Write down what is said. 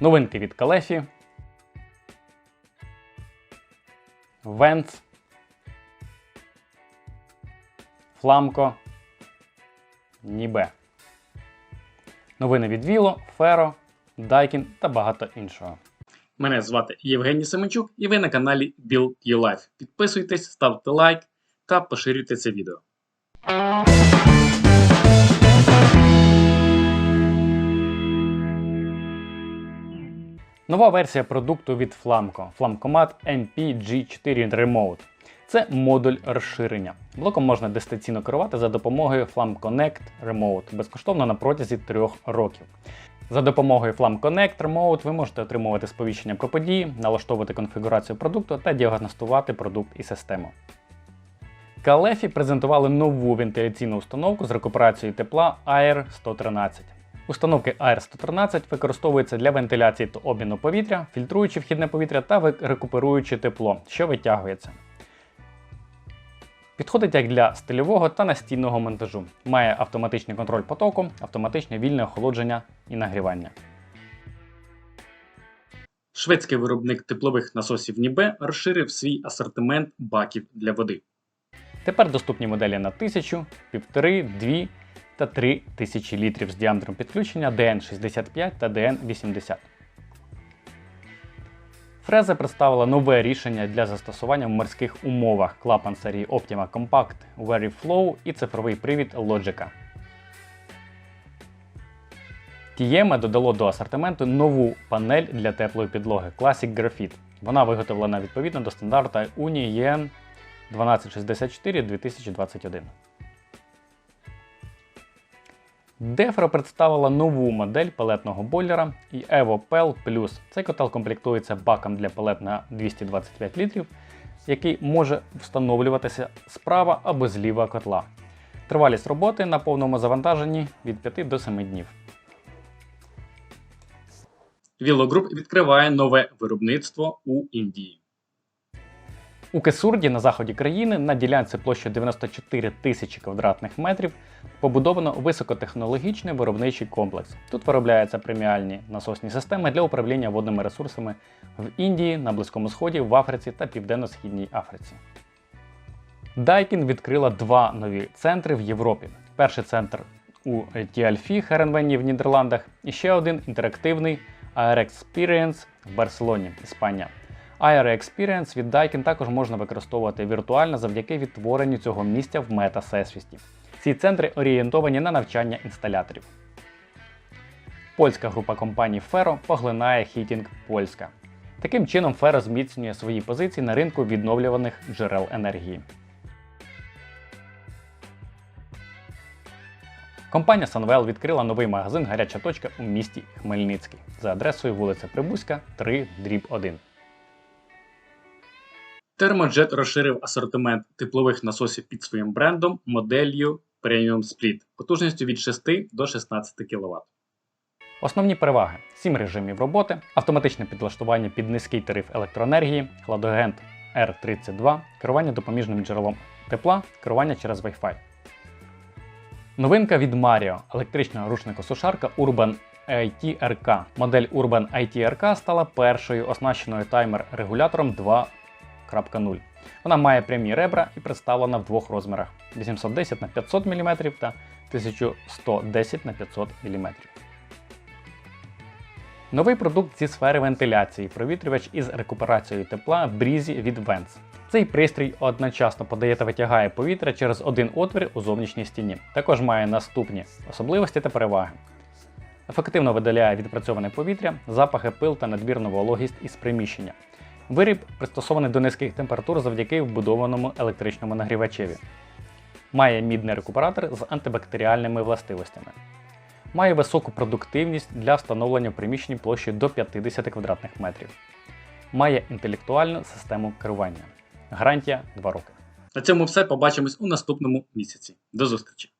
Новинки від Калефі. Венц. Фламко. Нібе. Новини від Віло, Феро, Дайкін та багато іншого. Мене звати Євгеній Семенчук і ви на каналі Build Your Life. Підписуйтесь, ставте лайк та поширюйте це відео. Нова версія продукту від Flamco Flamcomat MPG4 Remote. Це модуль розширення. Блоком можна дистанційно керувати за допомогою Flam Connect Remote безкоштовно на протязі 3 років. За допомогою Flam Connect Remote ви можете отримувати сповіщення про події, налаштовувати конфігурацію продукту та діагностувати продукт і систему. Калефі презентували нову вентиляційну установку з рекуперацією тепла Air 113. Установки Air 113 використовуються для вентиляції та обміну повітря, фільтруючи вхідне повітря та рекуперуючи тепло, що витягується. Підходить як для стильового та настінного монтажу. Має автоматичний контроль потоку, автоматичне вільне охолодження і нагрівання. Шведський виробник теплових насосів Нібе розширив свій асортимент баків для води. Тепер доступні моделі на 1000, 1,5, 2 та 3 тисячі літрів з діаметром підключення DN65 та DN80. Фреза представила нове рішення для застосування в морських умовах клапан серії Optima Compact Very Flow і цифровий привід Logica. Тієме додало до асортименту нову панель для теплої підлоги Classic Graphite. Вона виготовлена відповідно до стандарту UNI EN 1264 2021. Defro представила нову модель пелетного бойлера і Evo Plus. Цей котел комплектується баком для пелет на 225 літрів, який може встановлюватися справа або зліва котла. Тривалість роботи на повному завантаженні від 5 до 7 днів. Вілогруп відкриває нове виробництво у Індії. У Кесурді на заході країни на ділянці площею 94 тисячі квадратних метрів побудовано високотехнологічний виробничий комплекс. Тут виробляються преміальні насосні системи для управління водними ресурсами в Індії, на Близькому Сході, в Африці та Південно-Східній Африці. Daikin відкрила два нові центри в Європі. Перший центр у Тіальфі, Херенвені в Нідерландах, і ще один інтерактивний Air Experience в Барселоні, Іспанія. Air Experience від Daikin також можна використовувати віртуально завдяки відтворенню цього місця в мета-всесвіті. Ці центри орієнтовані на навчання інсталяторів. Польська група компаній Ferro поглинає Heating Польська. Таким чином, Ferro зміцнює свої позиції на ринку відновлюваних джерел енергії. Компанія Sunwell відкрила новий магазин Гаряча точка у місті Хмельницький за адресою вулиця Прибузька, 3 дріб 1. Термоджет розширив асортимент теплових насосів під своїм брендом моделлю Premium Split потужністю від 6 до 16 кВт. Основні переваги: 7 режимів роботи, автоматичне підлаштування під низький тариф електроенергії, хладагент R32, керування допоміжним джерелом тепла, керування через Wi-Fi. Новинка від Mario – електрична рушникосушарка Urban IT RK. Модель Urban IT RK стала першою оснащеною таймер-регулятором 2.0. Вона має прямі ребра і представлена в двох розмірах: 810 на 500 мм та 1110 на 500 мм. Новий продукт зі сфери вентиляції провітрювач із рекуперацією тепла Breezy від Vents. Цей пристрій одночасно подає та витягає повітря через один отвір у зовнішній стіні. Також має наступні особливості та переваги. Ефективно видаляє відпрацьоване повітря, запахи пил та надмірну вологість із приміщення. Виріб пристосований до низьких температур завдяки вбудованому електричному нагрівачеві. Має мідний рекуператор з антибактеріальними властивостями. Має високу продуктивність для встановлення в площею до 50 квадратних метрів. Має інтелектуальну систему керування. Гарантія 2 роки. На цьому все. Побачимось у наступному місяці. До зустрічі!